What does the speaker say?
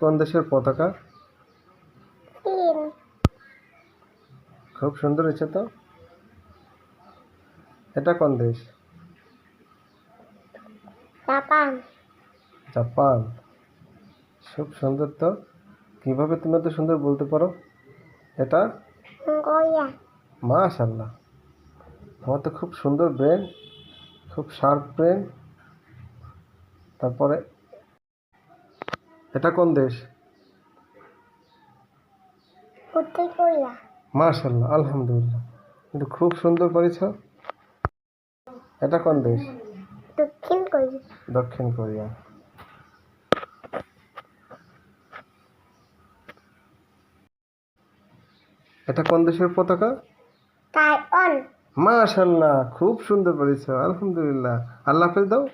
কোন দেশের পতাকা? খুব সুন্দর হয়েছে তো? এটা কোন দেশ? জাপান। জাপান। খুব সুন্দর তো? কীভাবে তুমি এত সুন্দর বলতে পারো? এটা? মাশাল্লাহ তোমার তো খুব সুন্দর ব্রেন খুব শার্প ব্রেন তারপরে এটা কোন দেশ? উত্তর কোরিয়া। মাশাল্লাহ আলহামদুলিল্লাহ। কিন্তু খুব সুন্দর করেছ। এটা কোন দেশ? দক্ষিণ কোরিয়া। দক্ষিণ কোরিয়া। এটা কোন দেশের পতাকা? তাইওয়ান। মাশাল্লাহ খুব সুন্দর করেছ আলহামদুলিল্লাহ। আল্লাহ হাফেজ দাও।